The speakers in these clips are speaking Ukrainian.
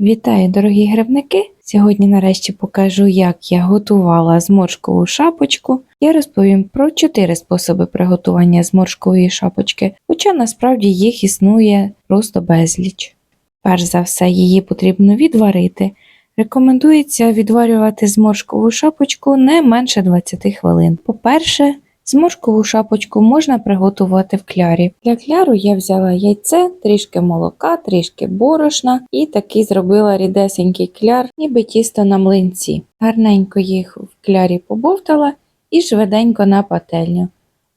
Вітаю, дорогі грибники! Сьогодні нарешті покажу, як я готувала зморшкову шапочку. Я розповім про чотири способи приготування зморшкової шапочки, хоча насправді їх існує просто безліч. Перш за все, її потрібно відварити. Рекомендується відварювати зморшкову шапочку не менше 20 хвилин. По-перше, Зморшкову шапочку можна приготувати в клярі. Для кляру я взяла яйце, трішки молока, трішки борошна і такий зробила рідесенький кляр, ніби тісто на млинці. Гарненько їх в клярі побовтала і швиденько на пательню.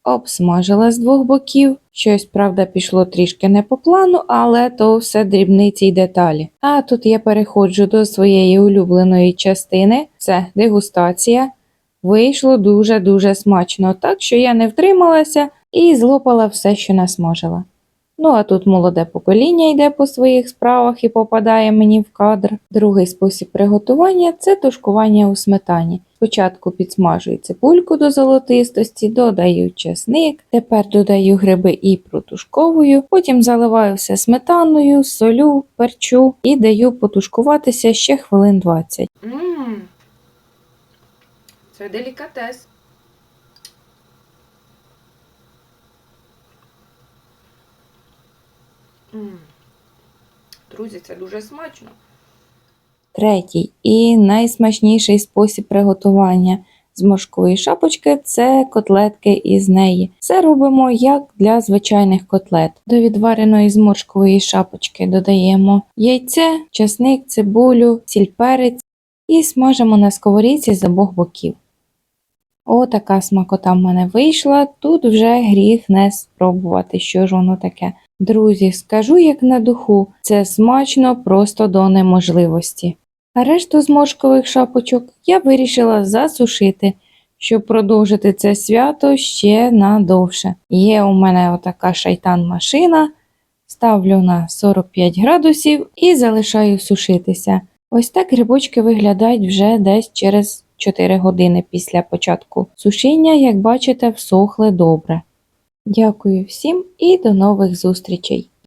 Обсмажила з двох боків. Щось, правда, пішло трішки не по плану, але то все дрібниці й деталі. А тут я переходжу до своєї улюбленої частини це дегустація. Вийшло дуже-дуже смачно, так що я не втрималася і злопала все, що насмажила. Ну а тут молоде покоління йде по своїх справах і попадає мені в кадр. Другий спосіб приготування це тушкування у сметані. Спочатку підсмажую цибульку до золотистості, додаю чесник, тепер додаю гриби і протушковую, потім заливаю все сметаною, солю, перчу і даю потушкуватися ще хвилин 20. Це делікатес. Друзі, це дуже смачно. Третій і найсмачніший спосіб приготування зморшкової шапочки це котлетки із неї. Це робимо як для звичайних котлет. До відвареної зморшкової шапочки додаємо яйце, часник, цибулю, сіль перець і смажимо на сковорідці з обох боків. Отака смакота в мене вийшла. Тут вже гріх не спробувати, що ж воно таке. Друзі, скажу як на духу, це смачно просто до неможливості. А решту зморшкових шапочок я вирішила засушити, щоб продовжити це свято ще надовше. Є у мене отака шайтан-машина, ставлю на 45 градусів і залишаю сушитися. Ось так грибочки виглядають вже десь через 4 години після початку сушіння, як бачите, всохли добре. Дякую всім і до нових зустрічей!